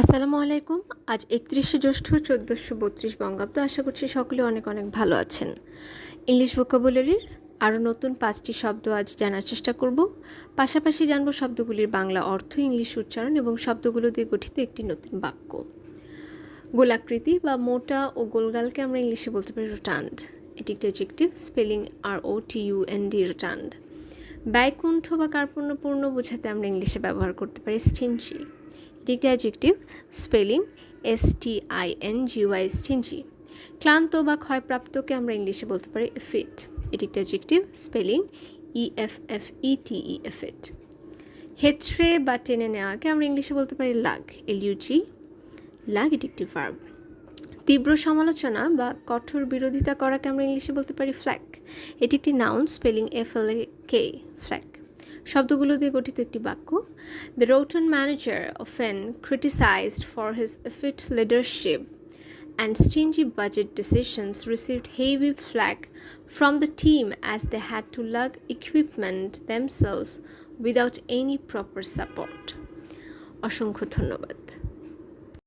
আসসালামু আলাইকুম। আজ একত্রিশে জ্যৈষ্ঠ চোদ্দোশো বত্রিশ বঙ্গাব্দ। আশা করছি সকলে অনেক অনেক ভালো আছেন। ইংলিশ ভোকাবুলারির আরও নতুন পাঁচটি শব্দ আজ জানার চেষ্টা করব। পাশাপাশি জানব শব্দগুলির বাংলা অর্থ, ইংলিশ উচ্চারণ এবং শব্দগুলো দিয়ে গঠিত একটি নতুন বাক্য। গোলাকৃতি বা মোটা ও গোলগালকে আমরা ইংলিশে বলতে পারি রোটান্ড এটি একটি adjective spelling R O T U N D rotund ব্যয়কুণ্ঠ বা কার্পণ্যপূর্ণ বোঝাতে আমরা ইংলিশে ব্যবহার করতে পারি স্টিনচি একটি adjective spelling S T I N G Y stingy ক্লান্ত বা ক্ষয়প্রাপ্তকে আমরা ইংলিশে বলতে পারি ফিট এটি একটি adjective spelling E F F E T E effete হেছড়ে বা টেনে নেওয়াকে আমরা ইংলিশে বলতে পারি লাগ এল ইউজি লাগ এটি একটি ভার্ব। তীব্র সমালোচনা বা কঠোর বিরোধিতা করাকে আমরা ইংলিশে বলতে পারি ফ্ল্যাক এটি একটি noun spelling F L K flak শব্দগুলো দিয়ে গঠিত একটি বাক্য the rotund manager often criticised for his effete leadership and stingy budget decisions received heavy flack from the team as they had to lug equipment themselves without any proper support অসংখ্য ধন্যবাদ